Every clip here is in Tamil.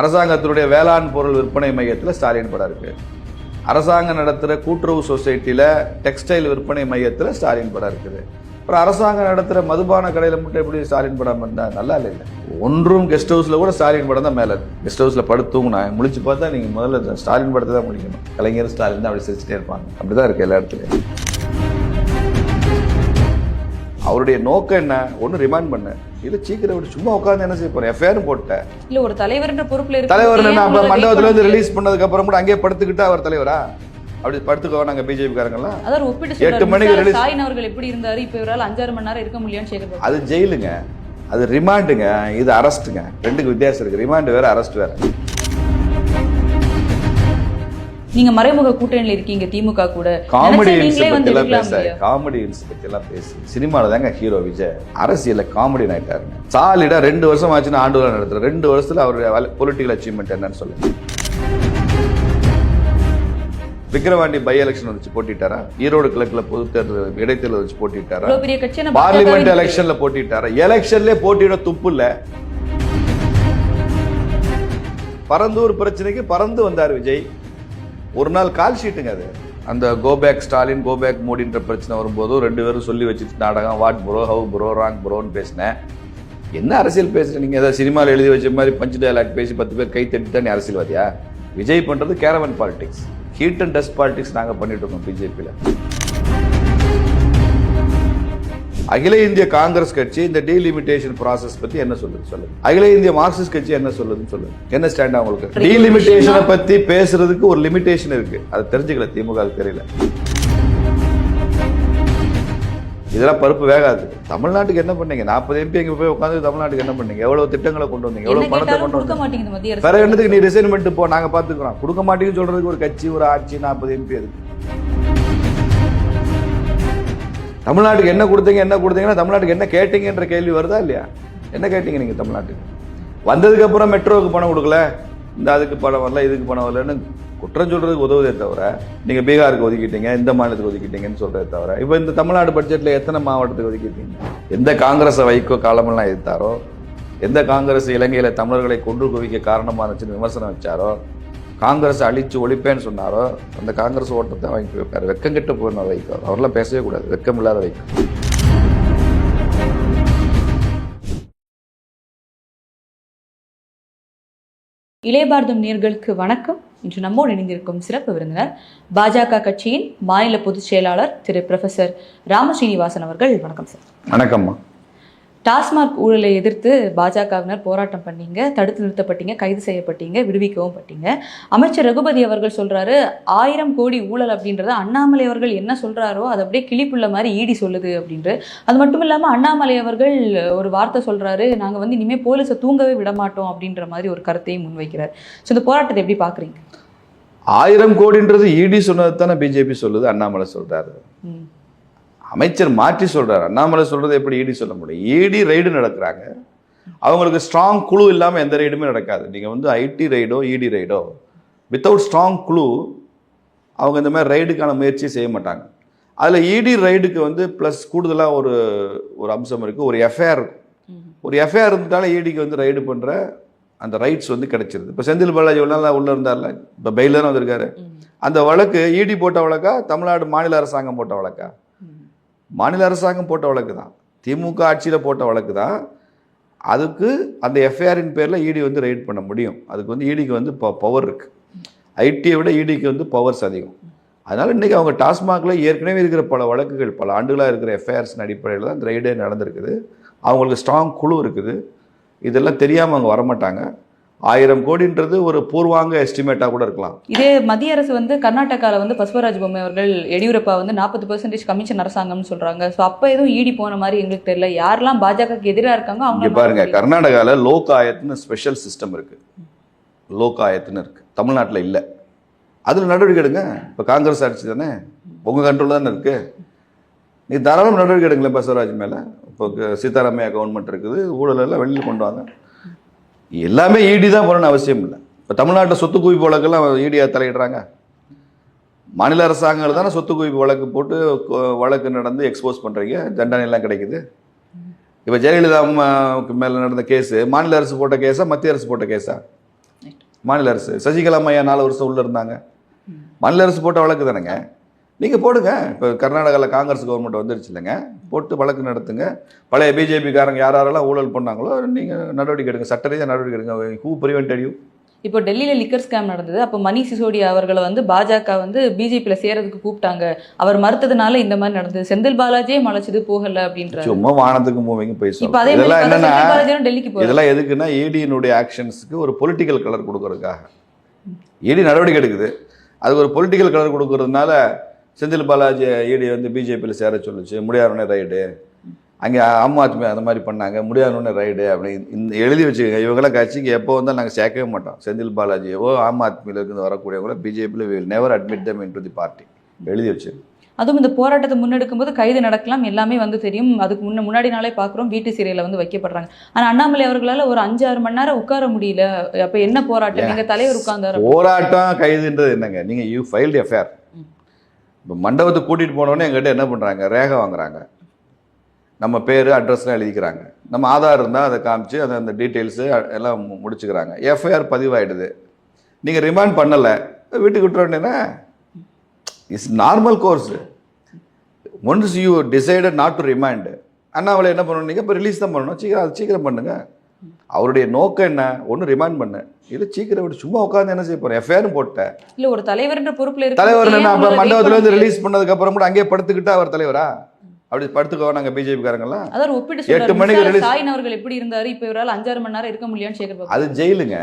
அரசாங்கத்தினுடைய வேளாண் பொருள் விற்பனை மையத்தில் ஸ்டாலின் படம் இருக்குது அரசாங்கம் நடத்துகிற கூட்டுறவு சொசைட்டியில் டெக்ஸ்டைல் விற்பனை மையத்தில் ஸ்டாலின் படம் இருக்குது. அப்புறம் அரசாங்கம் நடத்துகிற மதுபான கடையில் மட்டும் எப்படி ஸ்டாலின் படம் இருந்தால் நல்லா இல்லை ஒன்றும் கெஸ்ட் ஹவுஸில் கூட ஸ்டாலின் படம் தான் மேலே கெஸ்ட் ஹவுஸில் படுத்து தூங்கினா முழிச்சு பார்த்தா நீங்கள் முதல்ல ஸ்டாலின் படத்தை தான் முடிக்கணும். கலைஞர் ஸ்டாலின் தான் அப்படி சிரிச்சுட்டே இருப்பாங்க. அப்படி தான் இருக்குது எல்லா இடத்துலையும். அவருடைய நோக்கம் என்ன? ஒன்று ரிமைண்ட் பண்ண. இது சீக்கிரம் விட்டு சும்மா உட்காந்து என்ன செய்ய போறேன் எஃப்ஐஆர் போட்டேன் இல்ல ஒரு தலைவர்ன்ற பொறுப்புல இருக்கு தலைவர் என்ன? மண்டபத்துல இருந்து ரிலீஸ் பண்ணதுக்கு அப்புறம் கூட அங்கேயே படுத்துக்கிட்டா அவர் தலைவரா? அப்படி படுத்துக்கோ நாங்க பிஜேபி காரங்கெல்லாம் அதாவது ஒப்பிட்டு எட்டு மணிக்கு ஸ்டாலின் அவர்கள் எப்படி இருந்தாரு? இப்ப இவரால் அஞ்சாறு மணி நேரம் இருக்க முடியும்னு சேகர் அது ஜெயிலுங்க. அது ரிமாண்டுங்க இது அரெஸ்ட்டுங்க ரெண்டுக்கு வித்தியாசம் இருக்கு. ரிமாண்ட் வேற அரெஸ்ட் வேற. நீங்க மறைமுக கூட்டணியில இருக்கீங்க திமுக கூட. காமெடி எல்லாம் பேச? காமெடியன்ஸ் பத்தி எல்லாம் பேசி சினிமால தாங்க ஹீரோ விஜய். அரசியல்ல காமெடி ஆயிட்டாருங்க சாலிடா ரெண்டு வருஷம் ஆச்சுன்னு ஆண்டு நடத்துற ரெண்டு வருஷத்துல அவர் பொலிட்டிக்கல் அச்சீவ்மெண்ட் என்னன்னு சொல்லுங்க. விக்கிரவாண்டி பை எலெக்ஷன் வச்சு போட்டிட்டாரா? ஈரோடு கிழக்குல பொது தேர்தல் இடைத்தேர்தல் வச்சு போட்டிட்டாரா? பார்லிமெண்ட் எலெக்ஷன்ல போட்டிட்டாரா? எலெக்ஷன்லயே போட்டியிட துப்பு இல்ல. பரந்தூர் பிரச்சனைக்கு பறந்து வந்தார் விஜய். ஒரு நாள் கால் ஷீட்டுங்க அது. அந்த கோபேக் ஸ்டாலின் கோபேக் மோடின்ற பிரச்சனை வரும்போது ரெண்டு பேரும் சொல்லி வச்சுட்டு நாடகம் what bro how bro wrong ப்ரோன்னு பேசினேன். என்ன அரசியல் பேசுகிறேன் நீங்கள் ஏதாவது சினிமாவில் எழுதி வச்ச மாதிரி பஞ்சு டயலாக் பேசி பத்து பேர் கை தட்டி தான் அரசியல்வாதியா? விஜய் பண்ணுறது caravan politics heat and dust politics நாங்கள் பண்ணிட்டு இருக்கோம் பிஜேபியில் அகில இந்திய காங்கிரஸ் கட்சி இந்த டீலிமிட்டேஷன் process பத்தி என்ன சொல்லுது? சொல்லுங்க. அகில இந்திய மார்க்சிஸ்ட் கட்சி என்ன சொல்லுதுன்னு சொல்லுங்க. என்ன ஸ்டாண்ட் அவங்களுக்கு டீலிமிட்டேஷனை பத்தி பேசுறதுக்கு ஒரு லிமிட்டேஷன் இருக்கு. அது தெரிஞ்சுக்கல திமுக அது தெரியல. இதெல்லாம் பருப்பு வேகாது. தமிழ்நாட்டுக்கு என்ன பண்ணீங்க? நாற்பது எம்பி எங்க போய் உட்காந்து தமிழ்நாட்டுக்கு என்ன பண்ணீங்க? எவ்வளவு திட்டங்களை கொண்டு வந்தீங்க? எவ்வளவு பணத்தை கொண்டு வந்தீங்க? வேற என்னத்துக்கு நீ ரிசைன் பண்ணிட்டு போ நாங்க பாத்துக்கிறோம் கொடுக்க மாட்டேங்குன்னு சொல்றதுக்கு ஒரு கட்சி ஒரு ஆட்சி நாற்பது எம்பி இருக்கு தமிழ்நாட்டுக்கு என்ன கொடுத்தீங்க என்ன கொடுத்தீங்கன்னா தமிழ்நாட்டுக்கு என்ன கேட்டீங்கன்ற கேள்வி வருதா இல்லையா? என்ன கேட்டீங்க நீங்கள் தமிழ்நாட்டுக்கு? வந்ததுக்கப்புறம் மெட்ரோவுக்கு பணம் கொடுக்கல. இந்த அதுக்கு பணம் வரல இதுக்கு பணம் வரலன்னு குற்றம் சொல்கிறதுக்கு உதவுதே தவிர நீங்கள் பீகாருக்கு ஒதுக்கிட்டீங்க இந்த மாநிலத்துக்கு ஒதுக்கிட்டீங்கன்னு சொல்கிறதே தவிர இப்போ இந்த தமிழ்நாடு பட்ஜெட்டில் எத்தனை மாவட்டத்துக்கு ஒதுக்கிட்டீங்க? எந்த காங்கிரஸை வைக்கோ காலமெல்லாம் எதிர்த்தாரோ? எந்த காங்கிரஸ் இலங்கையில் தமிழர்களை கொன்று குவிக்க காரணமாக இருந்துச்சுன்னு விமர்சனம் வச்சாரோ? காங்கிரஸ் அழிச்சு ஒழிப்பேன்னு சொன்னாரோ அந்த காங்கிரஸ் ஓட்டத்தை வாங்கி வைப்பார் வெக்கம் கெட்டு போன வைக்கும் அவரெல்லாம் பேசவே கூடாது வெக்கம் இல்லாத வைக்கும் இளையபாரதம் நேர்களுக்கு வணக்கம். இன்று நம்மோடு இணைந்திருக்கும் சிறப்பு விருந்தினர் பாஜக கட்சியின் மாநில பொதுச் செயலாளர் திரு. ப்ரொஃபசர் ராமஸ்ரீனிவாசன் அவர்கள். வணக்கம் சார் வணக்கம்மா. டாஸ்மாக் ஊழலை எதிர்த்து பாஜகவினர் போராட்டம் பண்ணீங்க தடுத்து நிறுத்தப்பட்டீங்க கைது செய்யப்பட்டீங்க விடுவிக்கவும் பட்டீங்க. அமைச்சர் ரகுபதி அவர்கள் சொல்றாரு ஆயிரம் கோடி ஊழல் அப்படின்றத அண்ணாமலை அவர்கள் என்ன சொல்றாரோ அது அப்படியே கிளிப்புள்ள மாதிரி ஈடி சொல்லுது அப்படின்று அது மட்டும் இல்லாம அண்ணாமலை அவர்கள் ஒரு வார்த்தை சொல்றாரு நாங்க வந்து இனிமே போலீஸை தூங்கவே விட மாட்டோம் அப்படின்ற மாதிரி ஒரு கருத்தையும் முன்வைக்கிறார். ஸோ இந்த போராட்டத்தை எப்படி பாக்குறீங்க? ஆயிரம் கோடின்றது இடி சொன்னது தானே பிஜேபி சொல்லுது அண்ணாமலை சொல்றாரு. ம். அமைச்சர் மாற்றி சொல்றாரு. அண்ணாமலை சொல்றது எப்படி இடி சொல்ல முடியும்? இடி ரைடு நடக்கிறாங்க அவங்களுக்கு ஸ்ட்ராங் குழு இல்லாம எந்த ரைடுமே நடக்காது. நீங்க வந்து ஐடி ரைடோ இடி ரைடோ வித்தவுட் ஸ்ட்ராங் குழு அவங்க இந்த மாதிரி ரைடுக்கான முயற்சி செய்ய மாட்டாங்க. அதில் இடி ரைடுக்கு வந்து ப்ளஸ் கூடுதலாக ஒரு ஒரு அம்சம் இருக்குது ஒரு எஃப்ஐஆர். ஒரு எஃப்ஐஆர் இருந்துட்டாலே இடிக்கு வந்து ரைடு பண்ணுற அந்த ரைட்ஸ் வந்து கிடைச்சிருது. இப்போ செந்தில் பாலாஜி நாள் உள்ளே இருந்தார்ல? இப்போ பெயில் தானே வந்திருக்காரு. அந்த வழக்கு இடி போட்ட வழக்கா? தமிழ்நாடு மாநில அரசாங்கம் போட்ட வழக்கா. மாநில அரசாங்கம் போட்ட வழக்கு தான். திமுக ஆட்சியில் போட்ட வழக்கு தான். அதுக்கு அந்த எஃப்ஐஆரின் பேரில் இடி வந்து ரைட் பண்ண முடியும். அதுக்கு வந்து இடிக்கு வந்து பவர் இருக்குது ஐடியை விட இடிக்கு வந்து பவர்ஸ் அதிகம். அதனால் இன்றைக்கி அவங்க டாஸ்மாகில் ஏற்கனவே இருக்கிற பல வழக்குகள் பல ஆண்டுகளாக இருக்கிற எஃப்ஐஆர்ஸ் அடிப்படையில் தான் இந்த ரைடே நடந்திருக்குது. அவங்களுக்கு ஸ்ட்ராங் குழு இருக்குது. இதெல்லாம் தெரியாமல் அவங்க வரமாட்டாங்க. ஆயிரம் கோடின்றது ஒரு பூர்வாங்க எஸ்டிமேட்டாக கூட இருக்கலாம். இதே மத்திய அரசு வந்து கர்நாடகால வந்து பசுவராஜ் பொம்மை அவர்கள் எடியூரப்பா வந்து நாற்பது பெர்சன்டேஜ் கமிஷன் அரசாங்கம்னு சொல்றாங்க. ஸோ அப்போ எதுவும் ஈடி போன மாதிரி எங்களுக்கு தெரியல. யாரெல்லாம் பாஜகக்கு எதிராக இருக்காங்க அவங்க பாருங்க கர்நாடகாவில் லோகாயத்னு ஸ்பெஷல் சிஸ்டம் இருக்கு. லோகாயத்னு இருக்கு. தமிழ்நாட்டில் இல்லை. அதில் நடவடிக்கை எடுங்க. இப்போ காங்கிரஸ் ஆட்சி தானே? உங்கள் கண்ட்ரோல் தானே இருக்கு. நீ தாராளம் நடவடிக்கை எடுங்களேன் பசவராஜ் மேலே. இப்போ சீதாராமையா கவர்மெண்ட் இருக்குது. ஊழல் எல்லாம் வெளியில் கொண்டு வாங்க. எல்லாமே இடி தான் போகணும்னு அவசியம் இல்லை. இப்போ தமிழ்நாட்டில் சொத்து குவிப்பு வழக்கெல்லாம் இடியா தலையிடுறாங்க. மாநில அரசாங்கங்கள் தானே சொத்து குவிப்பு வழக்கு போட்டு வழக்கு நடந்து எக்ஸ்போஸ் பண்ணுறீங்க தண்டனை எல்லாம் கிடைக்குது. இப்போ ஜெயலலிதா அம்மாவுக்கு மேலே நடந்த கேஸு மாநில அரசு போட்ட கேஸா மத்திய அரசு போட்ட கேஸா? மாநில அரசு. சசிகலா அம்மையா நாலு வருஷம் உள்ள இருந்தாங்க. மாநில அரசு போட்ட வழக்கு தானேங்க. நீங்க போடுங்க. இப்போ கர்நாடகாவில் காங்கிரஸ் கவர்மெண்ட் வந்துருச்சு இல்லைங்க. போட்டு வழக்கு நடத்துங்க. பழைய பிஜேபிக்காரங்க யார் யாரெல்லாம் ஊழல் பண்ணாங்களோ நீங்க நடவடிக்கை எடுங்க. சட்ட ரீதியாக நடவடிக்கை எடுங்க. ஹூ பிரிவென்டட் யூ இப்போ டெல்லியில லிக்கர் ஸ்கேம் நடந்தது. அப்போ மணி சிசோடியா அவர்களை வந்து பாஜக வந்து பிஜேபியில சேரதுக்கு கூப்பிட்டாங்க. அவர் மறுத்ததுனால இந்த மாதிரி நடந்தது. செந்தில் பாலாஜியே மலைச்சது போகல அப்படின்ற சும்மா வானத்துக்கு மூவிங்க போய் இப்போ அதே மாதிரி என்னன்னா டெல்லிக்கு போறாரு. இதெல்லாம் எதுக்குன்னா ஈடியினுடைய ஆக்ஷன்ஸ்க்கு ஒரு பொலிட்டிக்கல் கலர் கொடுக்கறதுக்காக. ஈடி நடவடிக்கை எடுக்குது. அதுக்கு ஒரு பொலிட்டிக்கல் கலர் கொடுக்கறதுனால செந்தில் பாலாஜி ஈடி வந்து பிஜேபியில் சேர சொல்லுச்சு முடியாதவனே ரைடு. அங்கே ஆம் ஆத்மி அந்த மாதிரி பண்ணாங்க முடியாதவனே ரைடு அப்படின்னு இந்த எழுதி வச்சுக்கோங்க. இவங்கெல்லாம் கட்சிக்கு எப்போ வந்தாலும் நாங்கள் சேர்க்கவே மாட்டோம். செந்தில் பாலாஜியவோ ஆம் ஆத்மியில இருந்து வரக்கூடியவங்கள பிஜேபியில் will never admit them into the party எழுதி வச்சு அதுவும் இந்த போராட்டத்தை முன்னெடுக்கும் போது கைது நடக்கலாம் எல்லாமே வந்து தெரியும். அதுக்கு முன்ன முன்னாடி நாளே பார்க்குறோம் வீட்டு சிறையில வந்து வைக்கப்படுறாங்க. ஆனா அண்ணாமலை அவர்களால ஒரு அஞ்சு ஆறு மணி நேரம் உட்கார முடியல. அப்ப என்ன போராட்டம்? எங்க தலைவர் உட்கார்ந்தாரு. போராட்டம் கைதுன்றது என்னங்க? நீங்கள் யூ ஃபைல்டு எஃப்ஐஆர். இப்போ மண்டபத்துக்கு கூட்டிகிட்டு போனோடனே எங்கிட்ட என்ன பண்ணுறாங்க ரேகை வாங்குறாங்க. நம்ம பேர் அட்ரஸ்லாம் எழுதிக்கிறாங்க. நம்ம ஆதார் இருந்தால் அதை காமிச்சு அதை அந்த டீட்டெயில்ஸு எல்லாம் முடிச்சுக்கிறாங்க. எஃப்ஐஆர் பதிவாயிடுது. நீங்கள் ரிமாண்ட் பண்ணலை. வீட்டுக்கு விட்டுற it's normal course once you decided not to remind அண்ணாவில் என்ன பண்ணணும் நீங்கள் இப்போ ரிலீஸ் தான் பண்ணணும். சீக்கிரம் அது சீக்கிரம் பண்ணுங்கள் அவருடைய நோக்கம் என்ன? ஒன்று ரிமைண்ட் பண்ணு. இல்லை சீக்கிரம் விட்டு சும்மா உட்காந்து என்ன செய்ய போகிறேன் எஃப்ஐஆர் போட்டேன் இல்ல ஒரு தலைவர்ன்ற பொறுப்புல இருக்கு தலைவர் என்ன மண்டபத்துல இருந்து ரிலீஸ் பண்ணதுக்கு அப்புறம் கூட அங்கேயே படுத்துக்கிட்டா அவர் தலைவரா? அப்படி படுத்துக்கோ நாங்கள் பிஜேபிக்காரங்களாம் அதாவது ஒப்பிட்டு எட்டு மணிக்கு release- சாயின் அவர்கள் எப்படி இருந்தாரு? இப்ப இவரால் அஞ்சாறு மணி நேரம் இருக்க முடியும்னு சேகர் அது ஜெயிலுங்க.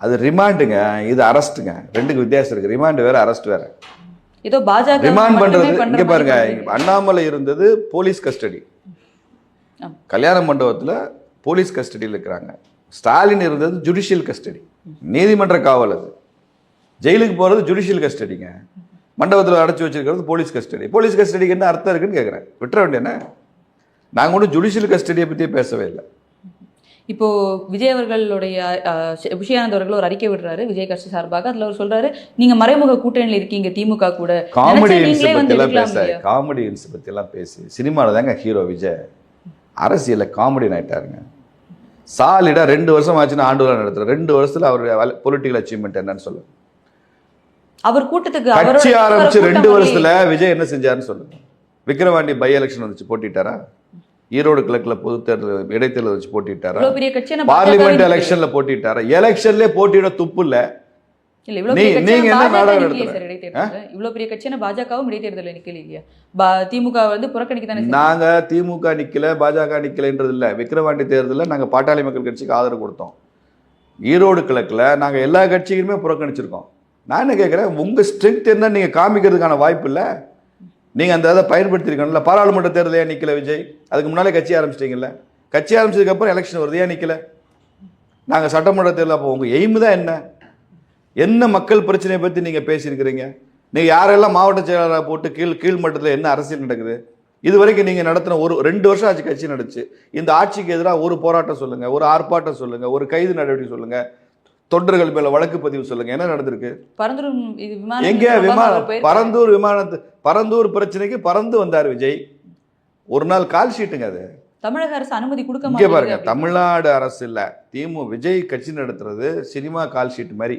அது ரிமாண்டுங்க இது அரெஸ்ட்டுங்க ரெண்டுக்கு வித்தியாசம் இருக்கு. ரிமாண்ட் வேற அரெஸ்ட் வேற. ஏதோ பாஜக ரிமாண்ட் பண்றது பண்ற இங்க பாருங்க. அண்ணாமலை இருந்தது போலீஸ் கஸ்டடி. கல்யாண மண்டபத்துல போலீஸ் கஸ்டடியில் இருக்கிறாங்க. ஸ்டாலின் இருந்தது ஜுடிஷியல் கஸ்டடி நீதிமன்ற காவல் அது. ஜெயிலுக்கு போறது ஜுடிஷியல் கஸ்டடிங்க மண்டபத்தில் அடைச்சி வச்சிருக்கிறது போலீஸ் கஸ்டடி. போலீஸ் கஸ்டடிக்கு என்ன அர்த்தம் இருக்குன்னு கேட்குறேன் விட்டுற வேண்டியன நாங்கள் ஒன்றும் ஜுடிஷியல் கஸ்டடியை பற்றியே பேசவே இல்லை. இப்போ விஜய் அவர்களுடைய விஷயானந்த் அவர்கள் ஒரு அறிக்கை விடுறாரு விஜய் கட்சி சார்பாக. அதுல அவர் சொல்றாரு நீங்க மறைமுக கூட்டணியில் இருக்கீங்க திமுக கூட. காமெடி பற்றியெல்லாம் இருக்கலாம் பேச? காமெடி இன்ஸ் பற்றியெல்லாம் பேசி. சினிமாவில் தாங்க ஹீரோ விஜய். அரசியலில் காமெடி ஆயிட்டாருங்க. சாலிடாக ரெண்டு வருஷம் ஆச்சுன்னா ஆண்டு விழா நடத்துற ரெண்டு வருஷத்துல அவருடைய பொலிட்டிக்கல் அச்சீவ்மெண்ட் என்னன்னு சொல்லுங்க அவர் கூட்டத்துக்கு கட்சி ஆரம்பிச்சு ரெண்டு. வருஷத்துல விஜய் என்ன செஞ்சாருன்னு சொல்லுங்க விக்கிரவாண்டி பை எலெக்ஷன் வந்துச்சு போட்டிட்டாரா? ஈரோடு கிழக்குல பொது தேர்தல் இடைத்தேர்தல் வச்சு போட்டிட்டாரா? பார்லிமெண்ட் எலெக்ஷன்ல போட்டிட்டாரா? எலெக்ஷன்லயே போட்டியிட துப்பு இல்ல. இல்ல இவ்வளவு பெரிய கட்சி நீங்க என்ன பாஜக நாடகம் நிக்கலையே நடத்துற? சார் இடைத்தேர்தல்ல. இவ்வளவு பெரிய கட்சியான பாஜகவும் நிக்கல இல்லையா? திமுக வந்து புறக்கணிக்க தானே. நாங்க திமுக நிக்கல பாஜக நிக்கலன்றது இல்ல. விக்கிரவாண்டி தேர்தலில் நாங்க பாட்டாளி மக்கள் கட்சிக்கு ஆதரவு கொடுத்தோம். ஈரோடு கிழக்குல நாங்க எல்லா கட்சிகளுமே புறக்கணிச்சிருக்கோம். நான் என்ன கேட்குறேன் உங்க ஸ்ட்ரென்த் என்ன? நீங்க காமிக்கிறதுக்கான வாய்ப்பு இல்ல. நீங்க அந்த இதை பயன்படுத்திருக்கணும்ல. பாராளுமன்ற தேர்தல் ஏன் நிக்கல விஜய்? அதுக்கு முன்னாலே கட்சி ஆரம்பிச்சிட்டீங்கல்ல. கட்சி ஆரம்பிச்சதுக்கு அப்புறம் எலெக்ஷன் வருது. ஏன் நிக்கல? நாங்க சட்டமன்ற தேர்தல் அப்போ உங்க எய்ம் தான் என்ன? என்ன மக்கள் பிரச்சனையை பத்தி நீங்க பேசியிருக்கிறீங்க? நீங்க யாரெல்லாம் மாவட்ட செயலாளராக போட்டு கீழ் கீழ் மட்டத்தில் என்ன அரசியல் நடக்குது? இது வரைக்கும் நீங்க நடத்தின ஒரு ரெண்டு வருஷம் ஆச்சு கட்சி நடந்துச்சு. இந்த ஆட்சிக்கு எதிராக ஒரு போராட்டம் சொல்லுங்க ஒரு ஆர்ப்பாட்டம் சொல்லுங்க ஒரு கைது நடவடிக்கை சொல்லுங்க தொண்டர்கள் மேல வழக்கு பதிவு சொல்லுங்க என்ன நடந்திருக்கு? பரந்தூர் விமானம் எங்க தொடர்பாக விமான அவர் போயிருக்காரு. பரந்தூர் விமானத்து பரந்தூர் பிரச்சனைக்கு பறந்து வந்தார் விஜய். ஒரு நாள் கால் ஷீட்டுங்க அது. தமிழக அரசு அனுமதி கொடுக்க பாருங்க. தமிழ்நாடு அரசு இல்ல திமு விஜய் கட்சி நடத்துறது சினிமா கால் ஷீட் மாதிரி.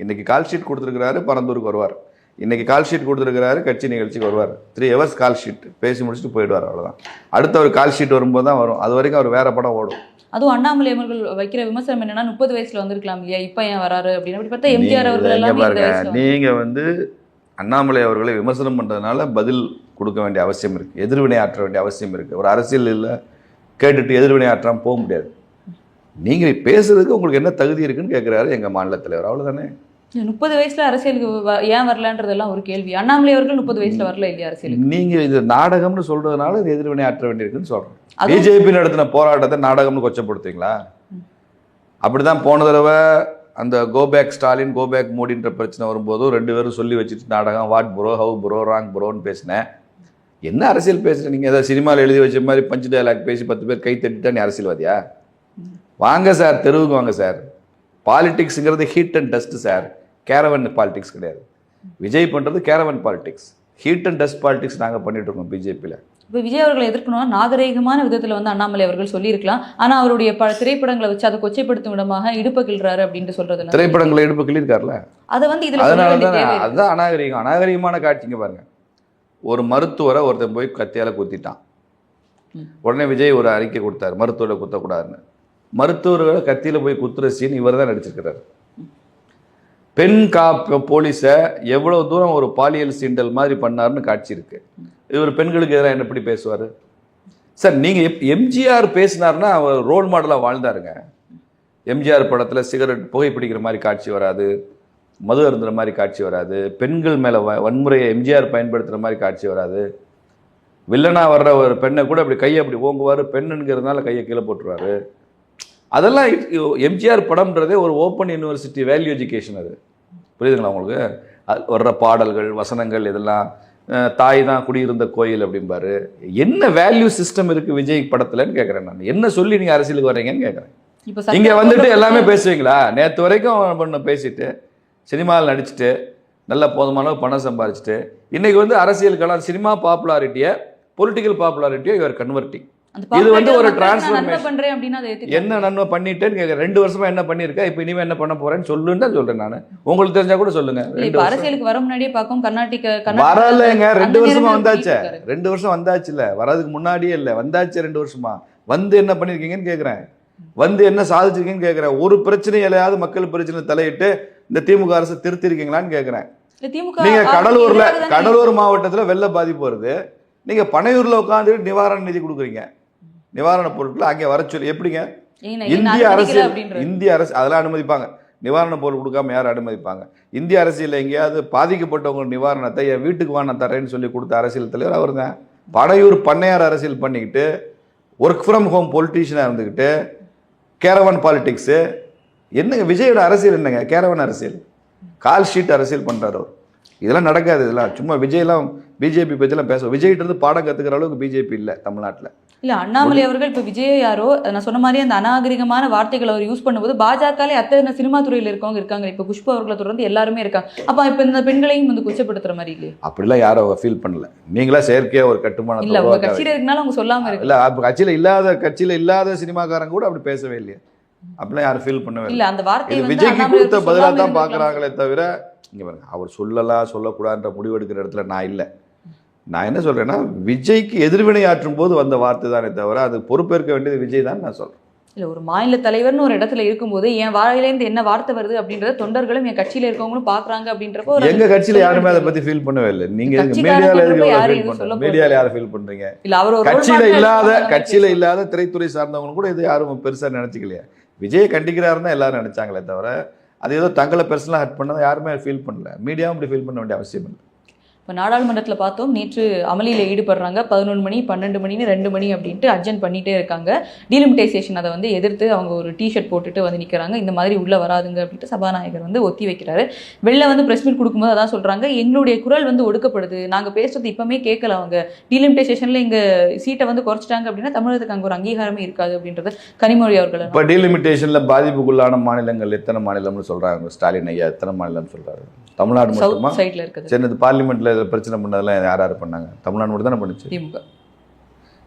இன்னைக்கு கால் ஷீட் கொடுத்துருக்கிறாரு பரந்தூருக்கு வருவார். இன்னைக்கு கால் ஷீட் கொடுத்துருக்கிறாரு கட்சி நிகழ்ச்சிக்கு வருவார். த்ரீ ஹவர்ஸ் கால் ஷீட் பேசி முடிச்சுட்டு போயிடுவார் அவ்வளவுதான். அடுத்த ஒரு கால் ஷீட் வரும்போது தான் வரும். அது வரைக்கும் அவர் வேற படம் ஓடும். அதுவும் அண்ணாமலை அவர்கள் வைக்கிற விமர்சனம் என்னன்னா முப்பது வயசுல வந்திருக்கலாம் இல்லையா? இப்ப ஏன் வராரு அப்படின்னு. அப்படி பார்த்தா எம்ஜிஆர் அவர்கள் எல்லாமே வயசுல வந்து- அண்ணாமலை அவர்களை விமர்சனம் பண்றதுனால பதில் கொடுக்க வேண்டிய அவசியம் இருக்கு. எதிர்வினை ஆற்ற வேண்டிய அவசியம் இருக்கு. ஒரு அரசியல் இல்ல கேட்டுட்டு எதிர்வினை ஆற்றாம போக முடியாது. நீங்க பேசுறதுக்கு உங்களுக்கு என்ன தகுதி இருக்குன்னு கேட்கிறாரு எங்க மாநில தலைவர். அவ்வளவுதானே? இந்த முப்பது வயசுல அரசியலுக்கு வ- ஏன் வரலன்றதெல்லாம் ஒரு கேள்வி. அண்ணாமலை அவர்கள் முப்பது வயசுல வரல இல்லையா அரசியலுக்கு? நீங்க இது நாடகம்னு சொல்றதுனால இது எதிர்வினை ஆற்ற வேண்டியிருக்குன்னு சொல்றேன் அதுவும் பிஜேபி நடத்தின போராட்டத்தை நாடகம்னு கொச்சப்படுத்துவீங்களா அப்படிதான் போன தடவை அந்த கோபேக் ஸ்டாலின் கோபேக் மோடின்ற பிரச்சனை வரும்போதும் ரெண்டு பேரும் சொல்லி வச்சுட்டு நாடகம் what bro how bro wrong ப்ரோன்னு பேசினேன். என்ன அரசியல் பேசுற? நீங்க ஏதாவது சினிமாவில் எழுதி வச்ச மாதிரி பஞ்சு டயலாக் பேசி பத்து பேர் கை தட்டிட்டா நீ அரசியல்வாதியா? வாங்க சார் தெருவுக்கு வாங்க sir பாலிடிக்ஸுங்கிறது heat and dust sir caravan politics கிடையாது. விஜய் பண்றது caravan politics heat and dust politics நாங்கள் பண்ணிட்டு இருக்கோம் பிஜேபியில் இப்போ விஜய் அவர்களை எதிர்க்கணும்னா நாகரீகமான விதத்துல வந்து அண்ணாமலை அவர்கள் சொல்லியிருக்கலாம். ஆனா அவருடைய பல திரைப்படங்களை வச்சு அதை கொச்சைப்படுத்தும் விதமாக இடுப்ப கிள்றாரு அப்படின்ட்டு சொல்றதுல திரைப்படங்களை எடுப்பு கிள்ளியிருக்காருல அதை வந்து இதுல அதனால தான். அதுதான் அநாகரிகம். அநாகரிகமான காட்சிங்க பாருங்க. ஒரு மருத்துவரை ஒருத்தன் போய் கத்தியால குத்திட்டான். உடனே விஜய் ஒரு அறிக்கை கொடுத்தாரு மருத்துவரை குத்தக்கூடாதுன்னு. மருத்துவர்களை கத்தியில போய் குத்துற சீன் இவர் தான் நடிச்சிருக்கிறாரு. பெண் காப்பு போலீஸை எவ்வளோ தூரம் ஒரு பாலியல் சீண்டல் மாதிரி பண்ணாருன்னு காட்சி இருக்கு. இவர் பெண்களுக்கு எதிராக என்ன எப்படி பேசுவார்? சார் நீங்கள் எப் எம்ஜிஆர் பேசினார்னா அவர் ரோல் மாடலாக வாழ்ந்தாருங்க. எம்ஜிஆர் படத்தில் சிகரெட் புகைப்பிடிக்கிற மாதிரி காட்சி வராது மது அருந்துற மாதிரி காட்சி வராது பெண்கள் மேலே வ வன்முறையை எம்ஜிஆர் பயன்படுத்துகிற மாதிரி காட்சி வராது. வில்லனா வர்ற ஒரு பெண்ணை கூட அப்படி கையை அப்படி ஓங்குவார் பெண்ணுங்கிறதுனால கையை கீழே போட்டுருவாரு. அதெல்லாம் எம்ஜிஆர் படம்ன்றதே ஒரு ஓப்பன் யூனிவர்சிட்டி வேல்யூ எஜுகேஷன் அது. புரியுதுங்களா உங்களுக்கு? வர்ற பாடல்கள் வசனங்கள் இதெல்லாம் தாய் தான் குடியிருந்த கோயில் அப்படிம்பாரு. என்ன வேல்யூ சிஸ்டம் இருக்கு விஜய் படத்துலன்னு கேட்குறேன் நான். என்ன சொல்லி நீங்க அரசியலுக்கு வர்றீங்கன்னு கேட்குறேன் இங்க வந்துட்டு எல்லாமே பேசுவீங்களா? நேற்று வரைக்கும் பண்ண பேசிட்டு சினிமாவில் நடிச்சுட்டு நல்ல போதுமான பணம் சம்பாரிச்சுட்டு இன்னைக்கு வந்து அரசியலுக்கெல்லாம் சினிமா பாப்புலாரிட்டியை பொலிட்டிக்கல் பாப்புலாரிட்டியை இவர் கன்வெர்ட்டிங் இது வந்து ஒரு ஏத்துக்கலாம். என்ன நன்மை பண்ணிட்டேன்னு கேட்குறேன் ரெண்டு வருஷமா என்ன பண்ணியிருக்கா? இப்போ இனிமே என்ன பண்ண போறேன்னு சொல்லுன்னு தான் சொல்றேன் நான். உங்களுக்கு தெரிஞ்சா கூட சொல்லுங்க. இல்ல, அரசியலுக்கு வர முன்னாடியே பார்க்கும் கர்நாடிக வரலைங்க. ரெண்டு வருஷமா வந்தாச்சே. ரெண்டு வருஷம் வந்தாச்சுல வரதுக்கு முன்னாடியே இல்லை. வந்தாச்சு ரெண்டு வருஷமா. வந்து என்ன பண்ணிருக்கீங்கன்னு கேட்குறேன் வந்து என்ன சாதிச்சிருக்கீங்கன்னு கேட்குறேன் ஒரு பிரச்சனையிலையாவது மக்கள் பிரச்சனை தலையிட்டு இந்த திமுக அரசு திருத்திருக்கீங்களான்னு இல்ல, திமுக நீங்க கடலூர்ல கடலூர் மாவட்டத்துல வெள்ள பாதிப்பு வருது. நீங்க பனையூர்ல உட்காந்துட்டு நிவாரண நிதி கொடுக்குறீங்க. நிவாரண பொருட்களை அங்கே வர சொல்லி எப்படிங்க? இந்திய அரசியல். இந்திய அரசு அதெல்லாம் அனுமதிப்பாங்க. நிவாரண பொருள் கொடுக்காம யாரும் அனுமதிப்பாங்க? இந்திய அரசியல் எங்கேயாவது பாதிக்கப்பட்டவங்க நிவாரணத்தை என் வீட்டுக்கு வாங்க தரேன்னு சொல்லி கொடுத்த அரசியல் தலைவர் அவர் தான். பனையூர் பண்ணையார் அரசியல் பண்ணிக்கிட்டு ஒர்க் ஃப்ரம் ஹோம் பொலிட்டீஷியனாக இருந்துக்கிட்டு கேரவன் பாலிடிக்ஸு என்னங்க விஜயோட அரசியல் என்னங்க? கேரவன் அரசியல். கால் ஷீட் அரசியல் பண்ணுறாரு அவர். இதெல்லாம் நடக்காது இதெல்லாம் சும்மா விஜய்லாம் பிஜேபி பற்றிலாம் பேச விஜய்கிட்ட இருந்து பாடம் கற்றுக்கிற அளவுக்கு பிஜேபி இல்லை தமிழ்நாட்டில். இல்ல அண்ணாமலை அவர்கள் இப்ப விஜய் யாரோ நான் சொன்ன மாதிரி அந்த அநாகரிகமான வார்த்தைகளை அவர் யூஸ் பண்ணும்போது பாஜகலே அத்தனை சினிமா துறையில இருக்கவங்க இருக்காங்க. இப்ப குஷ்பு அவர்களை தொடர்ந்து எல்லாருமே இருக்காங்க. அப்ப இப்ப இந்த பெண்களையும் வந்து குச்சப்படுத்துற மாதிரி இல்லையே? அப்படிலாம் யாரும் அவங்க ஃபீல் பண்ணல. நீங்களா செயற்கையாக ஒரு கட்டுமானத்தை இல்ல உங்க உருவாக்க கட்சியில இருக்கனால அவங்க சொல்லாம இருக்கு. இல்ல அப்ப கட்சியில இல்லாத கட்சியில இல்லாத சினிமாக்காரங்க கூட அப்படி பேசவே இல்லையே. அப்படிலாம் யாரும் ஃபீல் பண்ணவே இல்லை. அந்த வந்து விஜய்க்கு கொடுத்த பதிலாக தான். பார்க்குறாங்களே தவிர இங்க பாருங்க அவர் சொல்லலாம் சொல்லக்கூடாதுன்ற முடிவெடுக்கிற இடத்துல நான் இல்லை. நான் என்ன சொல்றேன்னா விஜய்க்கு எதிர்வினை ஆற்றும் போது வந்த வார்த்தை தானே தவிர அது பொறுப்பேற்க வேண்டியது விஜய் தான் நான் சொல்றேன். இல்ல ஒரு மாநில தலைவர்னு ஒரு இடத்துல இருக்கும்போது என் வாயிலேருந்து என்ன வார்த்தை வருது அப்படின்றத தொண்டர்களும் என் கட்சியில இருக்கவங்களும் பாக்குறாங்க அப்படின்றப்போ எங்க கட்சியில யாருமே அதை பத்தி ஃபீல் பண்ணவே இல்லை. நீங்க சொல்ல பண்றீங்க மீடியால யாரை ஃபீல் பண்றீங்க? இல்ல அவர் கட்சியில இல்லாத கட்சியில. இல்லாத திரைத்துறை சார்ந்தவங்க கூட இது யாரும் பெருசா நினைச்சுக்கலையா. விஜயை கண்டிக்கிறாருன்னு எல்லாரும் நினைச்சாங்களே தவிர அது ஏதோ தங்களை பர்சனலாக ஹட் பண்ணதை யாருமே ஃபீல் பண்ணல. மீடியாவும் இப்படி ஃபீல் பண்ண வேண்டிய அவசியம் இல்லை. இப்போ நாடாளுமன்றத்தில் பார்த்தோம் நேற்று அமளியில் ஈடுபடுறாங்க. பதினொன்று மணி பன்னெண்டு மணின்னு ரெண்டு மணி அப்படின்ட்டு அர்ஜென்ட் பண்ணிட்டே இருக்காங்க. டீலிமிட்டைசேஷன் அதை வந்து எதிர்த்து அவங்க ஒரு டிஷர்ட் போட்டுட்டு வந்து நிற்கிறாங்க இந்த மாதிரி உள்ளே வராதுங்க அப்படின்ட்டு சபாநாயகர் வந்து ஒத்தி வைக்கிறாரு. வெளில வந்து ப்ரெஸ் மீட் கொடுக்கும்போது அதான் சொல்கிறாங்க எங்களுடைய குரல் வந்து ஒடுக்கப்படுது. நாங்கள் பேசுறது இப்போமே கேட்கல அவங்க. டீலிமிட்டைசேஷனில் இங்கே சீட்டை வந்து குறைச்சிட்டாங்க அப்படின்னா தமிழகத்துக்கு அங்கே ஒரு அங்கீகாரமே இருக்காது அப்படின்றது கனிமொழி அவர்கள் இப்போ டீலிமிட்டேஷனில் பாதிப்புக்குள்ளான மாநிலங்கள் எத்தனை மாநிலம்னு சொல்றாங்க? ஸ்டாலின் ஐயா எத்தனை மாநிலம் சொல்றாரு? தமிழ்நாடு மட்டுமா? சவுத் சைடில் இருக்குது. சரி இந்த பிரச்சனை பண்ணதெல்லாம் யார் யார் பண்ணாங்க? தமிழ்நாடு மட்டும் தானே பண்ணுச்சு? திமுக.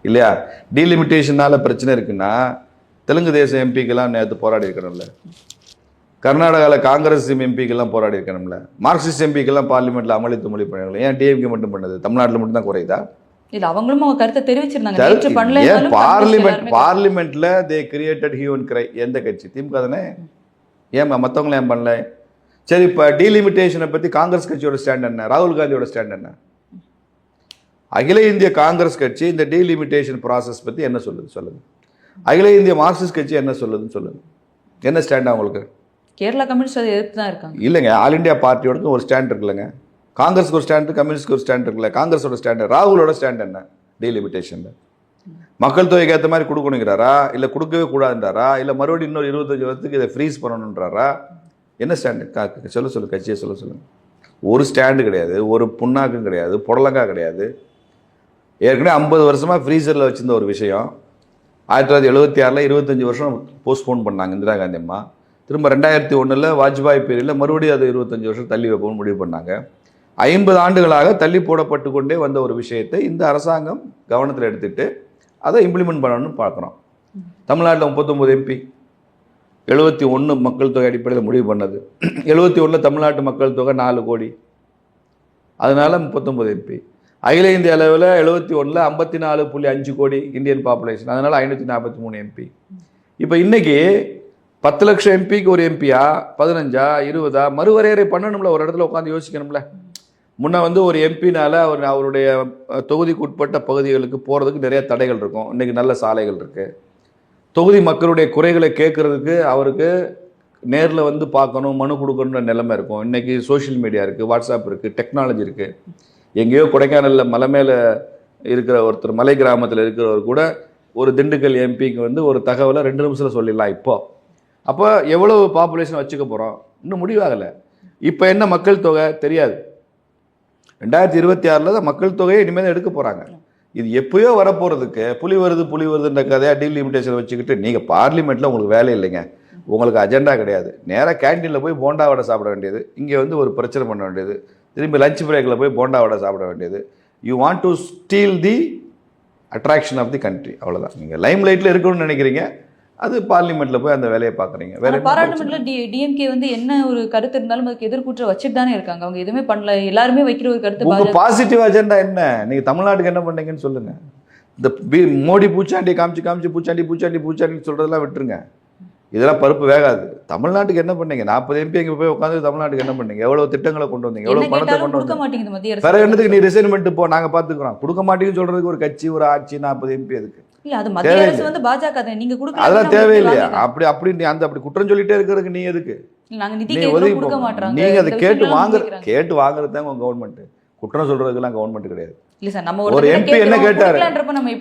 இல்லையா? டீலிமிட்டேஷனால பிரச்சனை இருக்குன்னா தெலுங்கு தேச எம்பிக்கெல்லாம் நேற்று போராடி இருக்கணும்ல. கர்நாடகாவில் காங்கிரஸ் எம்பிக்கெல்லாம் போராடி இருக்கணும்ல. மார்க்சிஸ்ட் எம்பிக்கெல்லாம் பார்லிமெண்ட்ல அமளி துமளி பண்ணல ஏன் டிஎம்கே மட்டும் பண்ணது? தமிழ்நாட்டில் மட்டும் தான் குறையுதா? இல்ல அவங்களும் அவங்க கருத்தை தெரிவிச்சிருந்தாங்க. பார்லிமெண்ட் பார்லிமெண்ட்ல தே கிரியேட்டட் ஹியூமன் கிரை எந்த கட்சி? திமுக தானே ஏன் மற்றவங்களும் ஏன் பண்ணல? சரி இப்போ டீலிமிட்டேஷனை பற்றி காங்கிரஸ் கட்சியோட ஸ்டாண்ட் என்ன? ராகுல் காந்தியோட ஸ்டாண்ட் என்ன? அகில இந்திய காங்கிரஸ் கட்சி இந்த டீலிமிட்டேஷன் ப்ராசஸ் பற்றி என்ன சொல்லுது? சொல்லுங்க. அகில இந்திய மார்க்சிஸ்ட் கட்சி என்ன சொல்லுதுன்னு சொல்லுங்க. என்ன ஸ்டாண்ட் அவங்களுக்கு கேரளா கம்யூனிஸ்ட் அதை எதிர்த்து தான் இருக்காங்க. இல்லைங்க ஆல் இந்தியா பார்ட்டியோட ஒரு ஸ்டாண்ட் இருக்குல்லங்க. காங்கிரஸ்க்கு ஒரு ஸ்டாண்டு கம்யூனிஸ்ட்க்கு ஒரு ஸ்டாண்ட் இருக்குல்ல. காங்கிரஸோட ஸ்டாண்டு ராகுலோட ஸ்டாண்ட் என்ன? டீலிமிட்டேஷனில் மக்கள் தொகைக்கு ஏற்ற மாதிரி கொடுக்கணுங்கிறாரா? இல்லை கொடுக்கவே கூடாதுன்றாரா? இல்லை மறுபடியும் இன்னொரு இருபத்தஞ்சு வருஷத்துக்கு இதை ஃப்ரீஸ் பண்ணணுன்றாரா என்ன ஸ்டாண்டு கா சொல்ல சொல்லு கட்சியை சொல்ல சொல்லுங்க ஒரு ஸ்டாண்டு கிடையாது ஒரு புண்ணாக்கும் கிடையாது புடலங்காய் கிடையாது. ஏற்கனவே ஐம்பது வருஷமாக ஃப்ரீசரில் வச்சிருந்த ஒரு விஷயம். ஆயிரத்தி தொள்ளாயிரத்தி எழுபத்தி ஆறில் இருபத்தஞ்சி வருஷம் போஸ்ட்போன் பண்ணாங்க இந்திரா காந்தி அம்மா. திரும்ப ரெண்டாயிரத்தி ஒன்றில் வாஜ்பாய் பீரியடில் மறுபடியும் அது இருபத்தஞ்சி வருஷம் தள்ளி வைப்போம்னு முடிவு பண்ணாங்க. ஐம்பது ஆண்டுகளாக தள்ளி போடப்பட்டு கொண்டே வந்த ஒரு விஷயத்தை இந்த அரசாங்கம் கவனத்தில் எடுத்துட்டு அதை இம்ப்ளிமெண்ட் பண்ணணும்னு பார்க்குறோம். தமிழ்நாட்டில் முப்பத்தொம்போது எம்பி எழுபத்தி ஒன்று மக்கள் தொகை அடிப்படையில் முடிவு பண்ணது. எழுபத்தி ஒன்றில் தமிழ்நாட்டு மக்கள் தொகை நாலு கோடி. அதனால் முப்பத்தொம்பது எம்பி அகில இந்திய அளவில் எழுபத்தி ஒன்றில் ஐம்பத்தி நாலு புள்ளி அஞ்சு கோடி இந்தியன் பாப்புலேஷன் அதனால் ஐநூற்றி நாற்பத்தி மூணு எம்பி இப்போ இன்றைக்கி பத்து லட்சம் எம்பிக்கு ஒரு எம்பியா பதினஞ்சா இருபதா மறுவரையறை பண்ணணும்ல ஒரு இடத்துல உட்காந்து யோசிக்கணும்ல. முன்னே வந்து ஒரு எம்பினால் அவர் அவருடைய தொகுதிக்கு உட்பட்ட பகுதிகளுக்கு போகிறதுக்கு நிறைய தடைகள் இருக்கும். இன்னைக்கு நல்ல சாலைகள் இருக்குது தொகுதி மக்களுடைய குறைகளை கேட்குறதுக்கு அவருக்கு நேரில் வந்து பார்க்கணும் மனு கொடுக்கணுன்ற நிலைமை இருக்கும். இன்றைக்கி சோஷியல் மீடியா இருக்குது வாட்ஸ்அப் இருக்குது டெக்னாலஜி இருக்குது எங்கேயோ கொடைக்கானலில் மலை மேலே இருக்கிற ஒருத்தர் மலை கிராமத்தில் இருக்கிறவர் கூட ஒரு திண்டுக்கல் எம்பிக்கு வந்து ஒரு தகவலை ரெண்டு நிமிஷத்தில் சொல்லிடலாம் இப்போ. அப்போ எவ்வளவு பாப்புலேஷன் வச்சுக்க போகிறோம் இன்னும் முடிவாகலை. இப்போ என்ன மக்கள் தொகை? தெரியாது. ரெண்டாயிரத்தி இருபத்தி ஆறில் தான் மக்கள் தொகையை இனிமேல் எடுக்க போகிறாங்க இது எப்பயோ வரப்போகிறதுக்கு புலி வருது புலி வருதுன்ற கதையாக டீலிமிட்டேஷன் வச்சுக்கிட்டு நீங்கள் பார்லிமெண்ட்டில் உங்களுக்கு வேலை இல்லைங்க. உங்களுக்கு அஜெண்டா கிடையாது. நேராக கேண்டீனில் போய் போண்டா வடை சாப்பிட வேண்டியது. இங்கே வந்து ஒரு பிரச்சனை பண்ண வேண்டியது. திரும்பி லஞ்ச் பிரேக்கில் போய் போண்டா வடை சாப்பிட வேண்டியது. You want to steal the attraction of the country அவ்வளோதான் நீங்கள் லைம் லைட்டில் இருக்கணும்னு நினைக்கிறீங்க. அது பார்லிமெண்ட்டில் போய் அந்த வேலையை பார்க்குறீங்க. வேற பாராளுமன்றத்துல டிஎம்கே வந்து என்ன ஒரு கருத்து இருந்தாலும் அதுக்கு எதிர்கூற்ற வச்சுட்டு தானே இருக்காங்க. அவங்க எதுவுமே பண்ணல. எல்லாருமே வைக்கிற ஒரு கருத்து உங்க பாசிட்டிவ் அஜெண்டா என்ன? நீங்க தமிழ்நாட்டுக்கு என்ன பண்ணீங்கன்னு சொல்லுங்க. இந்த மோடி பூச்சாண்டி காமிச்சு காமிச்சு பூச்சாண்டி பூச்சாண்டி பூச்சாண்டின்னு சொல்றதெல்லாம் விட்டுருங்க. இதெல்லாம் பருப்பு வேகாது. தமிழ்நாட்டுக்கு என்ன பண்ணீங்க? நாற்பது எம்பி அங்கே போய் உட்காந்து தமிழ்நாட்டுக்கு என்ன பண்ணீங்க? எவ்வளவு திட்டங்களை கொண்டு வந்தீங்க? என்ன எவ்வளவு பணத்தை கொண்டு வந்தீங்க? வேற என்னத்துக்கு நீ ரிசைன்மெண்ட் போ? நாங்க பாத்துக்கிறோம் கொடுக்க மாட்டேங்குன்னு சொல்றதுக்கு ஒரு கட்சி ஒரு ஆட்சி நாற்பது எம்பி எதுக்கு இல்ல அது மத்திய. அரசு வந்து பாஜக தான். நீங்க கொடுக்கல அதெல்லாம் தேவையில்லையா. அப்படி அப்படி நீ அந்த அப்படி குற்றம் சொல்லிட்டே இருக்கிறதுக்கு நீ எதுக்கு? நாங்க நிதி ஒதுங்கி கொடுக்க நீங்க அதை கேட்டு வாங்குற. கேட்டு வாங்குறது தான் உங்க கவர்மெண்ட் குற்றம் சொல்றதுக்கெல்லாம் கவர்மெண்ட் கிடையாது. ஒரு MP என்ன கேட்டாரு?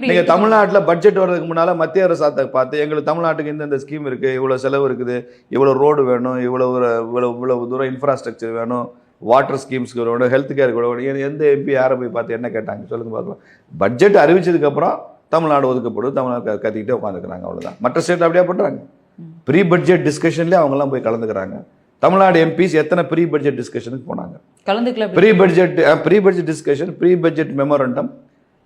நீங்க? தமிழ்நாட்டுல பட்ஜெட் வர்றதுக்கு முன்னால மத்திய அரசாங்கத்தை பார்த்து எங்களுக்கு தமிழ்நாட்டுக்கு இந்த இந்த ஸ்கீம் இருக்கு இவ்வளவு செலவு இருக்குது இவ்வளவு ரோடு வேணும் இவ்வளவு இவ்வளவு இவ்வளவு தூரம் இன்ஃப்ராஸ்ட்ரக்சர் வேணும் வாட்டர் ஸ்கீம்ஸ்க்கு வேணும் ஹெல்த் கேருக்கு வேணும். எந்த எம்பி யாரை போய் பார்த்து என்ன கேட்டாங்க? சொல்லுங்க பார்க்கலாம். பட்ஜெட் அறிவிச்சதுக்கு அப்புறம் தமிழ்நாடு ஒதுக்கப்படும் தமிழ்நாடு கத்திக்கிட்டே உட்காந்துக்கிறாங்க அவ்வளவுதான். மற்ற ஸ்டேட் அப்படியே பண்றாங்க ம். ப்ரீ பட்ஜெட் டிஸ்கஷன்லேயே அவங்கெல்லாம் போய் கலந்துக்கிறாங்க. தமிழ்நாடு எம்பிஸ் எத்தனை ப்ரீ பட்ஜெட் டிஸ்கஷனுக்கு போனாங்க? கலந்துக்கல pre budget pre budget discussion pre budget memorandum